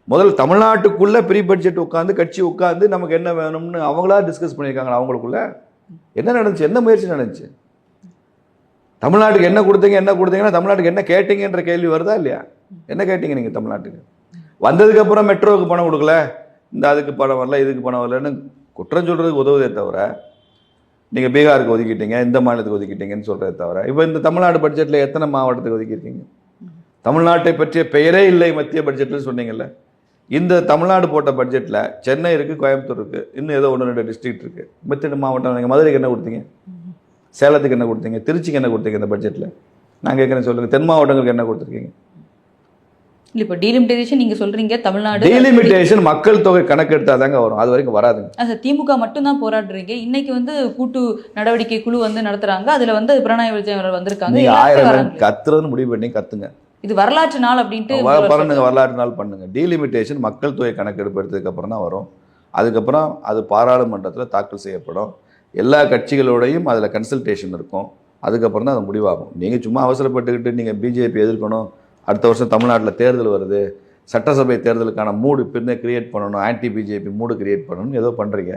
முதல்ல தமிழ்நாட்டுக்குள்ள ப்ரீ பட்ஜெட் உட்காந்து கட்சி உட்காந்து நமக்கு என்ன வேணும்னு அவங்களா டிஸ்கஸ் பண்ணியிருக்காங்களா அவங்களுக்குள்ள? என்ன நடந்துச்சு? என்ன முயற்சி நடந்துச்சு? தமிழ்நாட்டுக்கு என்ன கொடுத்தீங்க என்ன கொடுத்தீங்கன்னா தமிழ்நாட்டுக்கு என்ன கேட்டீங்கன்ற கேள்வி வருதா இல்லையா? என்ன கேட்டீங்க நீங்க தமிழ்நாட்டுக்கு? வந்ததுக்கு அப்புறம் மெட்ரோவுக்கு பணம் கொடுக்கல? இந்த அதுக்கு பணம் வரல இதுக்கு பணம் வரலன்னு குற்றம் சொல்கிறதுக்கு உதவுதே தவிர நீங்கள் பீகாருக்கு ஒதுக்கிட்டீங்க இந்த மாநிலத்துக்கு ஒதுக்கிட்டீங்கன்னு சொல்கிறத தவிர இப்போ இந்த தமிழ்நாடு பட்ஜெட்டில் எத்தனை மாவட்டத்துக்கு ஒதுக்கியிருக்கீங்க? தமிழ்நாட்டை பற்றிய பெயரே இல்லை மத்திய பட்ஜெட்டில் சொன்னீங்கல்ல. இந்த தமிழ்நாடு போட்ட பட்ஜெட்டில் சென்னை இருக்குது கோயம்புத்தூர் இருக்கு இன்னும் ஏதோ ஒன்று ரெண்டு டிஸ்ட்ரிக்ட் இருக்குது மத்திய மாவட்டம் நீங்கள் மதுரைக்கு என்ன கொடுத்தீங்க? சேலத்துக்கு என்ன கொடுத்தீங்க? திருச்சிக்கு என்ன கொடுத்தீங்க இந்த பட்ஜெட்டில் நான் கேட்குறேன் சொல்லுங்கள் தென் மாவட்டங்களுக்கு என்ன கொடுத்துருக்கீங்க? இல்ல இப்ப டீலிமிட்டேஷன் நீங்க சொல்றீங்க தமிழ்நாடு டீலிமிட்டேஷன் மக்கள் தொகை கணக்கெடுத்தா தாங்க வரும். அது வரைக்கும் வராதுங்க. அது திமுக மட்டும் தான் போராடுறீங்க. இன்னைக்கு வந்து கூட்டு நடவடிக்கை குழு வந்து நடத்துறாங்க. அதுல வந்து பிரணாய் விஜயன் அவர்கள் வந்திருக்காங்க ஆயிரம் கத்துறதுன்னு முடிவு பண்ணி கத்துங்க. இது வரலாற்று நாள் அப்படின்ட்டு பண்ணுங்க வரலாற்று நாள் பண்ணுங்க. டீலிமிட்டேஷன் மக்கள் தொகை கணக்கெடுப்பு எடுத்ததுக்கு அப்புறம் தான் வரும். அதுக்கப்புறம் அது பாராளுமன்றத்தில் தாக்கல் செய்யப்படும். எல்லா கட்சிகளோடையும் அதில் கன்சல்டேஷன் இருக்கும். அதுக்கப்புறம் தான் அது முடிவாகும். நீங்கள் சும்மா அவசரப்பட்டுக்கிட்டு நீங்கள் பிஜேபி எதிர்க்கணும். அடுத்த வருஷம் தமிழ்நாட்டில் தேர்தல் வருது. சட்டசபை தேர்தலுக்கான மூடு பின்னே கிரியேட் பண்ணணும். ஆன்டி பிஜேபி மூடு கிரியேட் பண்ணணும் ஏதோ பண்ணுறீங்க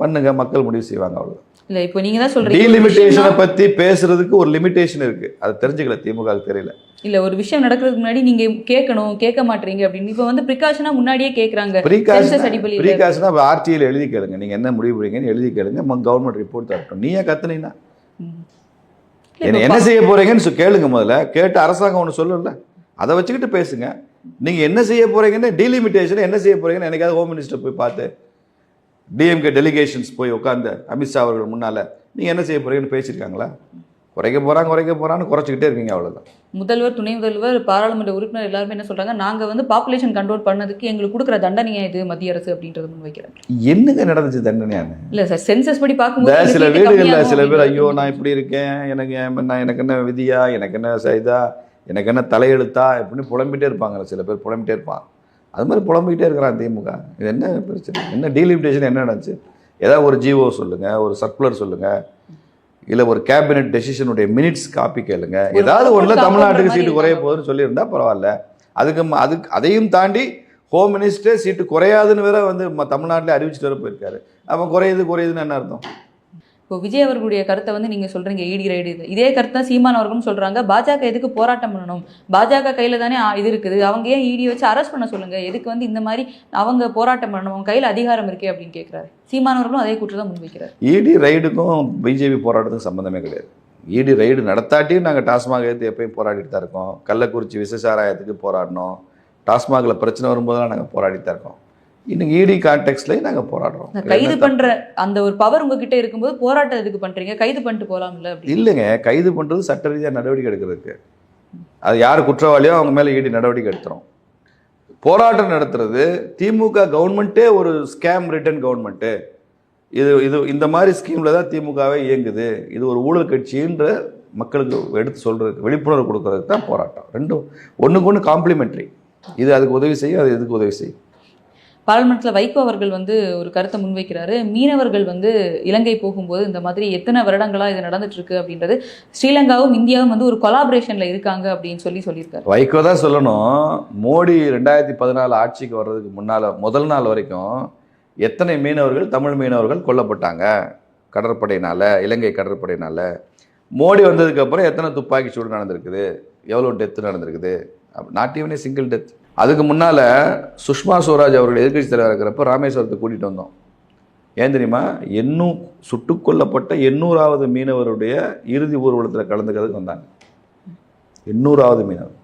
பண்ணுங்க மக்கள் முடிவு செய்வாங்க அவ்வளோ இல்ல இப்போ நீங்க தான் சொல்றீங்க. ஒரு டீலிமிட்டேஷனை பற்றி பேசுறதுக்கு ஒரு லிமிட்டேஷன் இருக்கு. அது தெரிஞ்சுக்கல திமுக தெரியல. இல்ல ஒரு விஷயம் நடக்கிறதுக்கு முன்னாடி நீங்க கேட்கணும் கேட்க மாட்டீங்க அப்படின்னு. இப்போ வந்து பிரிகாஷனா முன்னாடியே Census ப்ரீகாஷன் அடிப்படையில. ப்ரீகாஷனா ஆர்டியில் எழுதி கேளுங்க. நீங்கள் என்ன முடிவு பண்ணீங்கன்னு எழுதி கேளுங்க. கவர்மெண்ட் ரிப்போர்ட் தரட்டும். நீயே கத்துனீங்கன்னா ம். இல்ல, என்ன செய்ய போறீங்கன்னு கேளுங்க முதல்ல. கேட்டு அரசாங்கம் ஒன்று சொல்லல அதை வச்சுக்கிட்டு பேசுங்க. நீங்கள் என்ன செய்ய போறீங்கன்னு டீலிமிட்டேஷன் என்ன செய்ய போறீங்கன்னு எனக்காவது ஹோம் மினிஸ்டர் போய் பார்த்து டிஎம்கே டெலிகேஷன்ஸ் போய் உட்காந்து அமித்ஷா அவர்கள் முன்னால நீங்கள் என்ன செய்ய போறீங்கன்னு பேசியிருக்காங்களா? குறைக்க போறாங்க குறைக்க போறான்னு குறைச்சிக்கிட்டே இருக்கீங்க அவ்வளவுதான். முதல்வர் துணை முதல்வர் பாராளுமன்ற உறுப்பினர் எல்லாருமே என்ன சொல்றாங்க? நாங்க வந்து பாப்புலேஷன் கண்ட்ரோல் பண்ணதுக்கு எங்களுக்கு கொடுக்குற தண்டனையா இது மத்திய அரசு அப்படின்றது முன் வைக்கிறாங்க என்னங்க நடந்துச்சு தண்டனையானு இல்ல சார் சென்சஸ் படி பார்க்கும்போது சில வீடுகளில் சில பேர் ஐயோ நான் இப்படி இருக்கேன் எனக்கு நான் எனக்கு என்ன விதியா எனக்கு என்ன செய்தா எனக்கு என்ன தலையெழுத்தா இப்படின்னு புலம்பிட்டே இருப்பாங்க சில பேர் புலம்பிட்டே இருப்பான் அது மாதிரி புலம்பிக்கிட்டே இருக்கிறான் திமுக. இது என்ன பிரச்சனை? என்ன டீலிமிட்டேஷன் என்ன நடந்துச்சு? ஏதாவது ஒரு ஜிஓ சொல்லுங்க ஒரு சர்க்குலர் சொல்லுங்க இல்லை ஒரு கேபினெட் டெசிஷனுடைய மினிட்ஸ் காப்பி கேளுங்க. ஏதாவது ஒன்றில் தமிழ்நாட்டுக்கு சீட்டு குறைய. போகுதுன்னு சொல்லியிருந்தா பரவாயில்ல. அதுக்கு அதுக்கு அதையும் தாண்டி ஹோம் மினிஸ்டர் சீட்டு குறையாதுன்னு வேற வந்து தமிழ்நாட்டிலே அறிவிச்சிட்டு வர போயிருக்காரு. அவன் குறையுது குறையுதுன்னு என்ன அர்த்தம்? இப்போ விஜய் அவர்களுடைய கருத்தை வந்து நீங்கள் சொல்கிறீங்க ஈடி ரைடு இது. இதே கருத்தை தான் சீமான் அவர்களும் சொல்கிறாங்க பாஜக எதுக்கு போராட்டம் பண்ணணும்? பாஜக கையில் தானே இது இருக்குது. அவங்க ஏன் ஈடி வச்சு அரெஸ்ட் பண்ண சொல்லுங்கள் எதுக்கு வந்து இந்த மாதிரி அவங்க போராட்டம் பண்ணணும்? அவங்க கையில் அதிகாரம் இருக்கே அப்படின்னு கேட்குறாரு சீமானவர்களும் அதே கூற்று தான் முன்வைக்கிறார். இடி ரைடுக்கும் பிஜேபி போராட்டத்துக்கும் சம்மந்தமே கிடையாது. ஈடி ரைடு நடத்தாட்டியும் நாங்கள் டாஸ்மாக எடுத்து எப்பயும் போராடிட்டு தான் இருக்கோம். கள்ளக்குறிச்சி விசேஷாராயத்துக்கு போராடினோம் டாஸ்மாகில் பிரச்சனை வரும்போதெல்லாம் நாங்கள் போராடிட்டு தான் இருக்கோம். இன்னைக்கு இடி கான்டெக்ட்லேயும் நாங்கள் போராடுறோம். கைது பண்ற அந்த ஒரு பவர் உங்ககிட்ட இருக்கும்போது போராட்டம் எதுக்கு பண்றீங்க? கைது பண்ணிட்டு அப்படின்னு. இல்லைங்க கைது பண்ணுறது சட்ட ரீதியாக நடவடிக்கை எடுக்கிறதுக்கு. அது யார் குற்றவாளியோ அவங்க மேலே இடி நடவடிக்கை எடுத்துரும். போராட்டம் நடத்துறது திமுக கவர்மெண்ட்டே ஒரு ஸ்கேம் ரிட்டன் கவர்மெண்ட்டு இது இது இந்த மாதிரி ஸ்கீமில் தான் திமுகவே இயங்குது. இது ஒரு ஊழல் கட்சின்ற மக்களுக்கு எடுத்து சொல்கிறதுக்கு விழிப்புணர்வு கொடுக்கறதுக்கு தான் போராட்டம். ரெண்டும் ஒன்றுக்கு ஒன்று காம்ப்ளிமெண்ட்ரி இது அதுக்கு உதவி செய்யும் அது இதுக்கு உதவி செய்யும்? பாராளுமன்றத்தில் வைகோ அவர்கள் வந்து ஒரு கருத்தை முன்வைக்கிறாரு. மீனவர்கள் வந்து இலங்கை போகும்போது இந்த மாதிரி எத்தனை வருடங்களாக இது நடந்துட்டு இருக்கு அப்படின்றது ஸ்ரீலங்காவும் இந்தியாவும் வந்து ஒரு கொலாபரேஷனில் இருக்காங்க அப்படின்னு சொல்லி சொல்லியிருக்காரு. வைகோ தான் சொல்லணும். மோடி ரெண்டாயிரத்தி பதினாலு ஆட்சிக்கு வர்றதுக்கு முன்னால் முதல் நாள் வரைக்கும் எத்தனை மீனவர்கள் தமிழ் மீனவர்கள் கொல்லப்பட்டாங்க? கடற்படையினால் இலங்கை கடற்படையினால். மோடி வந்ததுக்கப்புறம் எத்தனை துப்பாக்கி சூடு நடந்திருக்குது? எவ்வளோ டெத்து நடந்திருக்குது? நாட் ஈவன் சிங்கிள் டெத் அதுக்கு முன்னால் சுஷ்மா ஸ்வராஜ் அவர்கள் எதிர்க்கட்சி தலைவர் இருக்கிறப்ப ராமேஸ்வரத்தை கூட்டிகிட்டு வந்தோம். ஏன் தெரியுமா? எண்ணூ சுட்டுக்கொல்லப்பட்ட எண்ணூறாவது மீனவருடைய இறுதி ஊர்வலத்தில் கலந்துக்கிறதுக்கு வந்தாங்க. எண்ணூறாவது மீனவர்.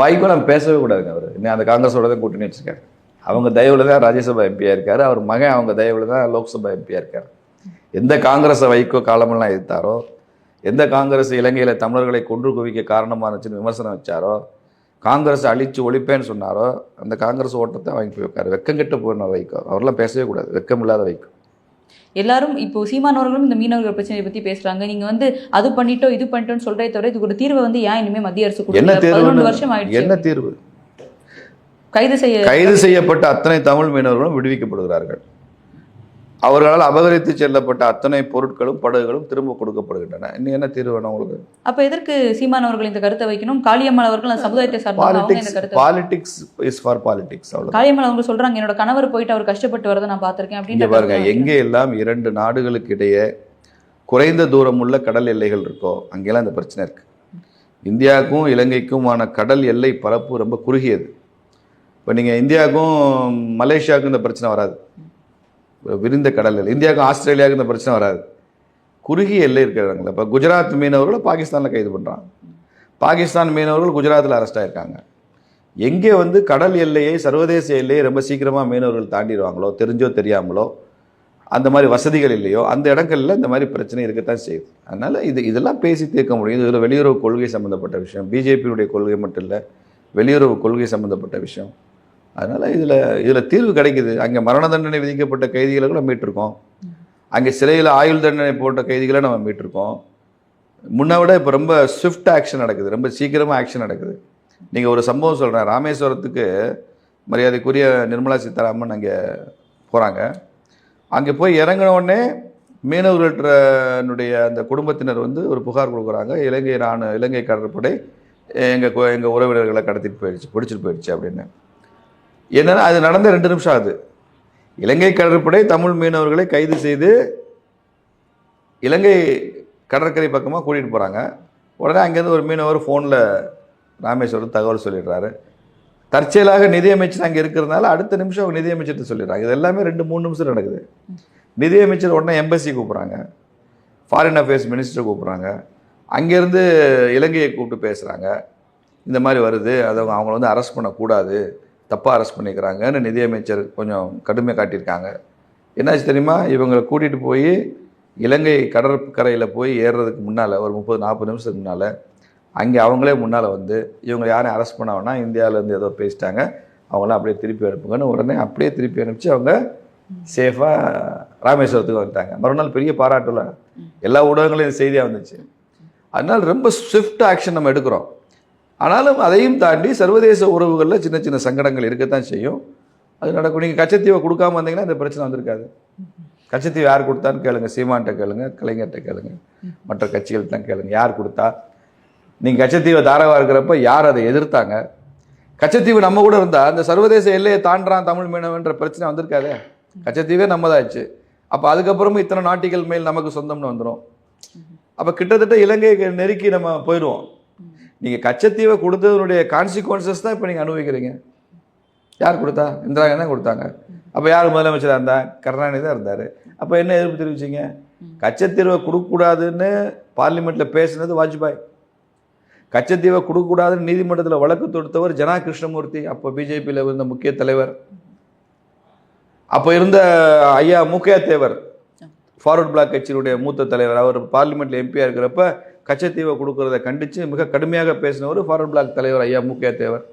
வாய்க்கும் நம்ம பேசவே கூடாதுங்க அவர். இன்னும் அந்த காங்கிரஸோட தான் கூட்டணி வச்சுருக்காரு. அவங்க தயவில் தான் ராஜ்யசபா எம்பியாக இருக்கார். அவர் மகன் அவங்க தயவில் தான் லோக்சபா எம்பியாக இருக்கார். எந்த காங்கிரஸை வைகோ காலமெல்லாம் எதிர்த்தாரோ எந்த காங்கிரஸ் இலங்கையில் தமிழர்களை கொன்று குவிக்க காரணமானுச்சுன்னு விமர்சனம் வச்சாரோ காங்கிரஸ் அழிச்சு ஒழிப்பேன்னு சொன்னாரோ அந்த காங்கிரஸ் ஓட்டத்தை வாங்கி போய் வைக்காரு வெக்கம் கெட்டு போன வைகோ அவரெல்லாம் பேசவே கூடாது. வெக்கம் இல்லாத வைகோ எல்லாரும் இப்போ சீமான் அவர்களும் இந்த மீனவர்கள் பிரச்சனையை பத்தி பேசுறாங்க. நீங்க வந்து அது பண்ணிட்டோ இது பண்ணிட்டோன்னு சொல்றே தவிர இதுக்கு ஒரு தீர்வை வந்து ஏன் இனிமே மத்திய அரசு என்ன தேர்வு வருஷம் ஆயிடுச்சு. என்ன தீர்வு? கைது செய்ய கைது செய்யப்பட்ட அத்தனை தமிழ் மீனவர்களும் விடுவிக்கப்படுகிறார்கள். அவர்களால் அபகரித்து செல்லப்பட்ட அத்தனை பொருட்களும் படகுகளும் திரும்ப கொடுக்கப்படுகின்றன. இன்னும் என்ன தீர்வு வேணும் உங்களுக்கு? அப்ப எதற்கு சீமான் அவர்கள் இந்த கருத்தை வைக்கணும்? காளியம்மாள் அவர்கள் சமுதாயத்தை இந்த பாலிடிக்ஸ் இஸ் ஃபார் பாலிடிக்ஸ் அவ்வளோ காளியம்மாள் அவங்க சொல்றாங்க என்னோட கணவர் போயிட்டு அவர் கஷ்டப்பட்டு வரதை நான் பார்த்திருக்கேன் அப்படின்னு பாருங்க எங்கே எல்லாம் இரண்டு நாடுகளுக்கு இடையே குறைந்த தூரம் உள்ள கடல் எல்லைகள் இருக்கோ அங்கெல்லாம் இந்த பிரச்சனை இருக்கு. இந்தியாவுக்கும் இலங்கைக்குமான கடல் எல்லை பரப்பு ரொம்ப குறுகியது. இப்போ நீங்கள் இந்தியாவுக்கும் மலேசியாவுக்கும் இந்த பிரச்சனை வராது. விரிந்த கடல் இந்தியாவுக்கும் ஆஸ்திரேலியாவுக்கும் இந்த பிரச்சனை வராது. குறுகிய எல்லை இருக்கிறாங்களே இப்போ குஜராத் மீனவர்களை பாகிஸ்தானில் கைது பண்ணுறாங்க பாகிஸ்தான் மீனவர்கள் குஜராத்தில் அரெஸ்ட் ஆயிருக்காங்க. எங்கே வந்து கடல் எல்லையை சர்வதேச எல்லையை ரொம்ப சீக்கிரமாக மீனவர்கள் தாண்டிடுவாங்களோ தெரிஞ்சோ தெரியாமலோ அந்த மாதிரி வசதிகள் இல்லையோ அந்த இடங்களில் இந்த மாதிரி பிரச்சனை இருக்கத்தான் செய்யுது. அதனால் இது இதெல்லாம் பேசி தீர்க்க முடியும். இதில் வெளியுறவு கொள்கை சம்மந்தப்பட்ட விஷயம். பிஜேபியுடைய கொள்கை மட்டும் இல்லை வெளியுறவு கொள்கை சம்மந்தப்பட்ட விஷயம். அதனால் இதில் இதில் தீர்வு கிடைக்குது. அங்கே மரண தண்டனை விதிக்கப்பட்ட கைதிகளை கூட மீட்டிருக்கோம். அங்கே சிறையில் ஆயுள் தண்டனை போட்ட கைதிகளை நம்ம மீட்டிருக்கோம். முன்ன விட இப்போ ரொம்ப ஸ்விஃப்ட் ஆக்ஷன் நடக்குது. ரொம்ப சீக்கிரமாக ஆக்ஷன் நடக்குது. நீங்கள் ஒரு சம்பவம் சொல்கிறேன் ராமேஸ்வரத்துக்கு மரியாதைக்குரிய நிர்மலா சீதாராமன் அங்கே போகிறாங்க அங்கே போய் இறங்கின உடனே மீனவர்களுடைய அந்த குடும்பத்தினர் வந்து ஒரு புகார் கொடுக்குறாங்க. இலங்கை ராணுவ இலங்கை கடற்படை எங்கள் எங்கள் உறவினர்களை கடத்திட்டு போயிடுச்சு பிடிச்சிட்டு போயிடுச்சு அப்படின்னு. என்னென்னா அது நடந்த ரெண்டு நிமிஷம் ஆகுது இலங்கை கடற்படை தமிழ் மீனவர்களை கைது செய்து இலங்கை கடற்கரை பக்கமாக கூட்டிகிட்டு போகிறாங்க உடனே அங்கேருந்து ஒரு மீனவர் ஃபோனில் ராமேஸ்வரம் தகவல் சொல்லிடுறாரு. தற்செயலாக நிதியமைச்சர் அங்கே இருக்கிறதுனால அடுத்த நிமிஷம் அவங்க நிதியமைச்சர்கிட்ட சொல்லிடுறாங்க. இது எல்லாமே ரெண்டு மூணு நிமிஷம் நடக்குது. நிதியமைச்சர் உடனே எம்பசி கூப்பிட்றாங்க. ஃபாரின் அஃபேர்ஸ் மினிஸ்டர் கூப்பிட்றாங்க. அங்கேருந்து இலங்கையை கூப்பிட்டு பேசுகிறாங்க இந்த மாதிரி வருது. அதை அவங்க அவங்கள வந்து அரெஸ்ட் பண்ணக்கூடாது. தப்பாக அரெஸ்ட் பண்ணிக்கிறாங்கன்னு நிதியமைச்சர் கொஞ்சம் கடுமை காட்டியிருக்காங்க. என்னாச்சு தெரியுமா? இவங்களை கூட்டிகிட்டு போய் இலங்கை கடற்கரையில் போய் ஏறுறதுக்கு முன்னால் ஒரு முப்பது நாற்பது நிமிஷத்துக்கு முன்னால் அங்கே அவங்களே முன்னால் வந்து இவங்க யாரையும் அரெஸ்ட் பண்ண வேணாம் இந்தியாவிலேருந்து ஏதோ பேசிட்டாங்க அவங்களாம் அப்படியே திருப்பி அனுப்புங்கன்னு உடனே அப்படியே திருப்பி அனுப்பிச்சு அவங்க சேஃபாக ராமேஸ்வரத்துக்கு வந்துட்டாங்க. மறுநாள் பெரிய பாராட்டுல எல்லா ஊடகங்களையும் செய்தியாக வந்துச்சு. அதனால் ரொம்ப ஸ்விஃப்ட் ஆக்ஷன் நம்ம எடுக்கிறோம். ஆனாலும் அதையும் தாண்டி சர்வதேச உறவுகளில் சின்ன சின்ன சங்கடங்கள் இருக்கத்தான் செய்யும். அது நடக்கும். நீங்கள் கச்சத்தீவை கொடுக்காம வந்தீங்கன்னா இந்த பிரச்சனை வந்திருக்காது. கச்சத்தீவு யார் கொடுத்தான்னு கேளுங்க. சீமான்ட்ட கேளுங்க. கலைஞர்கிட்ட கேளுங்க. மற்ற கட்சிகள்கிட்ட கேளுங்க. யார் கொடுத்தா? நீங்கள் கச்சத்தீவை தாராவாக இருக்கிறப்ப யார் அதை எதிர்த்தாங்க? கச்சத்தீவு நம்ம கூட இருந்தால் அந்த சர்வதேச எல்லையை தாண்டான் தமிழ் மீனவன்ற பிரச்சனை வந்திருக்காதே. கச்சத்தீவே நம்மதாச்சு அப்போ அதுக்கப்புறமும் இத்தனை நாட்டிகள் மேல் நமக்கு சொந்தம்னு வந்துடும் அப்போ கிட்டத்தட்ட இலங்கையை நெருக்கி நம்ம போயிடுவோம். நீங்கள் கச்சத்தீவை கொடுத்ததனுடைய கான்சிக்வன்சஸ் தான் இப்போ நீங்கள் அனுபவிக்கிறீங்க. யார் கொடுத்தா? இந்திரா காந்தி தான் கொடுத்தாங்க? அப்போ யார் முதலமைச்சராக இருந்தா? கருணாநிதி தான் இருந்தார். அப்போ என்ன எதிர்ப்பு தெரிவிச்சீங்க? கச்சத்தீவை கொடுக்கக்கூடாதுன்னு பார்லிமெண்ட்டில் பேசினது வாஜ்பாய். கச்சத்தீவை கொடுக்கக்கூடாதுன்னு நீதிமன்றத்தில் வழக்கு தொடுத்தவர் ஜனா கிருஷ்ணமூர்த்தி அப்போ பிஜேபியில் இருந்த முக்கிய தலைவர். அப்போ இருந்த ஐயா முக்கிய தேவர் ஃபார்வர்ட் பிளாக் கட்சியினுடைய மூத்த தலைவர். அவர் பார்லிமெண்ட்ல எம்பியாக இருக்கிறப்ப கச்சத்தீவை கொடுக்கறத கண்டித்து மிக கடுமையாக பேசினவர் ஃபார்வர்ட் பிளாக் தலைவர் ஐயா முக்கிய தேவர்.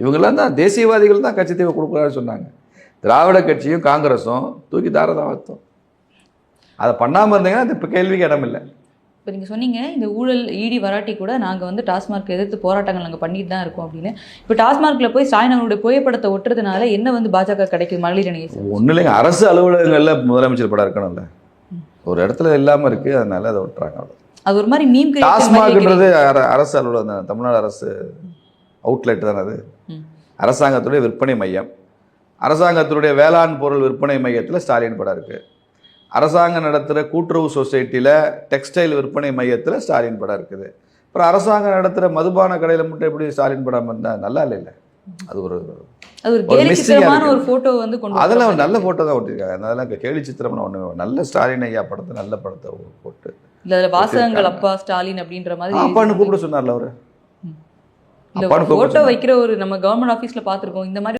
இவங்கெல்லாம் தான் தேசியவாதிகள் தான் கச்சத்தீவை கொடுக்குறாருன்னு சொன்னாங்க. திராவிட கட்சியும் காங்கிரஸும் தூக்கி தாரதான் வார்த்தோம் அதை பண்ணாமல் இருந்தீங்கன்னா அது இப்போ கேள்விக்கு இடமில்லை இப்போ நீங்கள் சொன்னீங்க இந்த ஊழல் ஈடி வராட்டி கூட நாங்கள் வந்து டாஸ்மார்க் எதிர்த்து போராட்டங்கள் நாங்கள் பண்ணிட்டு தான் இருக்கோம் அப்படின்னு. இப்போ டாஸ்மார்க்கில் போய் ஸ்டாலின் அவருடைய புகைப்படத்தை ஒட்டுறதுனால என்ன வந்து பாஜக கிடைக்குது? மகளிர் சேர்ந்து? ஒன்றும் இல்லைங்க அரசு அலுவலகங்களில் முதலமைச்சர் படம் இருக்கணும்ல. ஒரு இடத்துல இல்லாமல் இருக்குது அதனால அதை விட்டுறாங்க அவ்வளோ அது ஒரு மாதிரி மீம் டாஸ்மாக்ன்றது அர- அரசு அலுவலகம் தானே தமிழ்நாடு அரசு அவுட்லெட் தானே அது. அரசாங்கத்துடைய விற்பனை மையம். அரசாங்கத்தினுடைய வேளாண் பொருள் விற்பனை மையத்தில் ஸ்டாலின் படம் இருக்கு. அரசாங்கம் நடத்துகிற கூட்டுறவு சொசைட்டியில் டெக்ஸ்டைல் விற்பனை மையத்தில் ஸ்டாலின் படம் இருக்குது. அப்புறம் அரசாங்கம் நடத்துகிற மதுபான கடையில் மட்டும் எப்படி ஸ்டாலின் படம் இருந்தால் நல்லா இல்லைல்ல அது ஒரு அது போட்டோ வந்து கொண்டு அதெல்லாம். நல்ல ஃபோட்டோ தான் ஒட்டிருக்காங்க அதெல்லாம் கேலி சித்திரம்னு ஒன்று நல்ல ஸ்டாலின் ஐயா படத்தை நல்ல படத்தை போட்டு இல்ல அதுல வாசகங்கள் அப்பா ஸ்டாலின் அப்படின்ற மாதிரி அப்பான்னு கூப்பிட சொன்னார்ல அவரு? போட்டோ. வைக்கிற ஒரு நம்ம கவர்மெண்ட் ஆபீஸ்ல பாத்திருக்கோம் இந்த மாதிரி